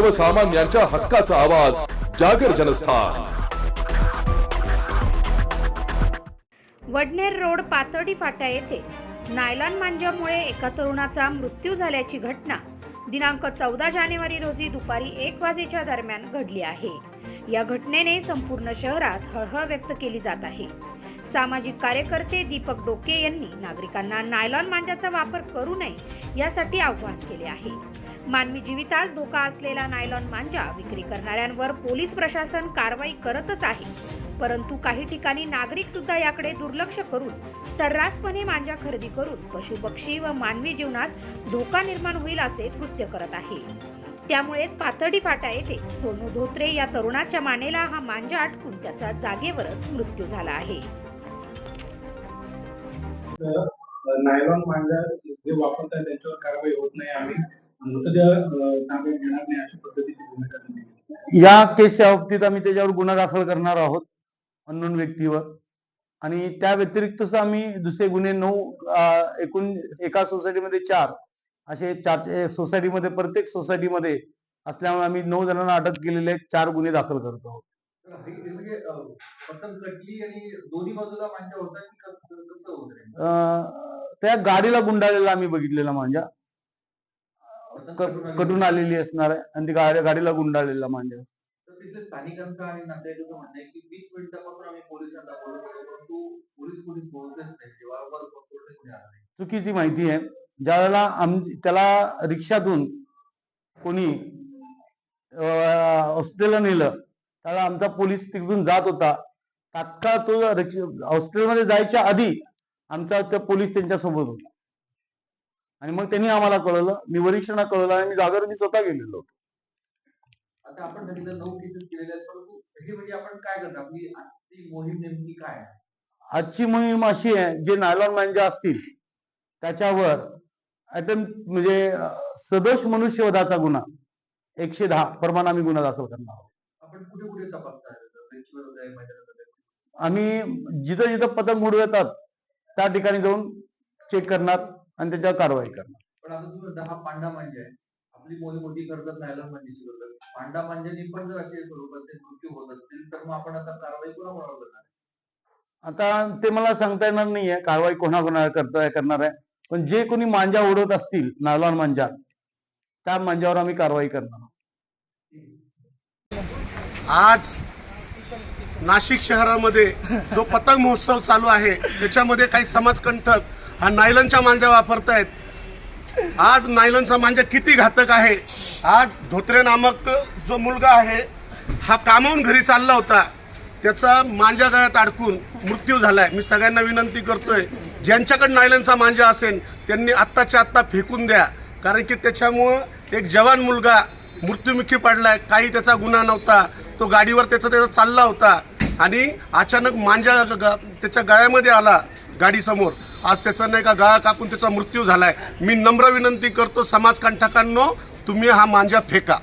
सर्वसामान्यांच्या हक्काचा आवाज जागर जनस्थान. वडनेर रोड पातळी फाटा येथे नायलॉन मांजामुळे एका तरुणाचा मृत्यू झाल्याची घटना दिनांक चौदा जानेवारी रोजी दुपारी एक वाजेच्या दरम्यान घडली आहे. या घटनेने संपूर्ण शहरात हळहळ व्यक्त केली जात आहे. सामाजिक कार्यकर्ते दीपक डोके यांनी नागरिकांना नायलॉन मांजाचा वापर करू नये यासाठी आवाहन केले आहे. मानवी जीवितास धोका असलेला नायलॉन मांजा विक्री करणाऱ्यांवर पोलीस प्रशासन कारवाई करतच आहे. परंतु काही ठिकाणी नागरिक सुद्धा याकडे दुर्लक्ष करून सर्रासपणे मांजा खरेदी करून पशुपक्षी व मानवी जीवनास धोका निर्माण होईल असे कृत्य करत आहे. त्यामुळेच पातर्डी फाटा येथे सोनू धोत्रे या तरुणाच्या मानेला हा मांजा अटकून त्याचा जागेवरच मृत्यू झाला आहे. नायलॉन मांजा जे वापरतात त्यांच्यावर कारवाई होत नाही आम्ही. या केसच्या बाबतीत आम्ही त्याच्यावर गुन्हा दाखल करणार आहोत अननोन व्यक्तीवर. आणि त्या व्यतिरिक्त आम्ही दुसरे गुन्हे नऊ एकूण एका सोसायटीमध्ये चार असे चार सोसायटीमध्ये प्रत्येक सोसायटीमध्ये असल्यामुळे आम्ही नऊ जणांना अटक केलेले चार गुन्हे दाखल करत आहोत. त्या गाडीला गुंडाळलेला आम्ही बघितलेला क- कटून आली. कटून आलेली असणार आहे आणि ती गाडी गाडीला गुंडाळलेला स्थानिकांचं आणि नातेवाईकांचं म्हणणं आहे की वीस मिनिटापासून आम्ही पोलिसांना बोलत होतो परंतु पोलीस पोहोचलेच नाही. वारंवार कोणी आला नाही. चुकीची माहिती आहे. ज्या वेळेला आम त्याला रिक्षातून कोणी हॉस्पिटलला नेलं त्यावेळेला आमचा पोलीस तिकडून जात होता. तात्काळ तो रिक्षा- हॉस्पिटलमध्ये जायच्या आधी आमचा त्या पोलीस त्यांच्यासोबत होता. आणि मग त्यांनी आम्हाला कळवलं मी वरिष्ठांना कळवलं आणि मी जागर मी स्वतः गेलेलो होतो. आता आपण सांगितलं नऊ केसेस केलेले आहेत परंतु हे म्हणजे आपण काय करतो? आपली आजची मोहीम नेमकी काय आजची मोहीम अशी आहे जे नायलॉन मांजा असतील त्याच्यावर अटेम्प्ट म्हणजे सदोष मनुष्यवधाचा गुन्हा एकशे दहा प्रमाण आम्ही गुन्हा दाखल करणार आहोत. आपण कुठे कुठे मैदानामध्ये आम्ही जिथं जिथं पतंग उडवतात त्या ठिकाणी जाऊन चेक करणार. आणि त्याच्यावर कारवाई करणार. पण आता तुम्ही दहा पांडा मांजे आहे आपली मोहीम मोठी करतात नायलॉन मांजेची करतात पांडा मांजानी पण जर असे स्वरूपाचे मृत्यू होत असतील तर मग आपण आता कारवाई कोणावर करणार आता ते मला सांगता येणार नाहीये कारवाई कोणाकोणा करता करणार आहे. पण जे कोणी मांजा उडवत असतील नायलॉन मांजा त्या मांजावर आम्ही कारवाई करणार आहोत. आज नाशिक शहरामध्ये जो पतंग महोत्सव चालू आहे त्याच्यामध्ये काही समाजकंठक हा नायलनच्या मांजा वापरतायत. आज नायलनचा मांजा किती घातक आहे? आज धोत्रे नामक जो मुलगा आहे हा कामावून घरी चालला होता. त्याचा मांजा गळ्यात अडकून मृत्यू झालाय. मी सगळ्यांना विनंती करतोय ज्यांच्याकडे नायलनचा मांजा असेल त्यांनी आत्ताच्या आत्ता फेकून द्या. कारण की त्याच्यामुळं एक जवान मुलगा मृत्युमुखी पडलाय. काही त्याचा गुन्हा नव्हता. तो गाडीवर त्याचा त्याचा चालला होता. आणि अचानक मांजा ग- ग- त्याच्या गळ्यामध्ये आला गाडीसमोर. आज त्याचा नाही का गळा कापून त्याचा मृत्यू झालाय. मी नम्र विनंती करतो समाजकंठकांनो तुम्ही हा मांजा फेका.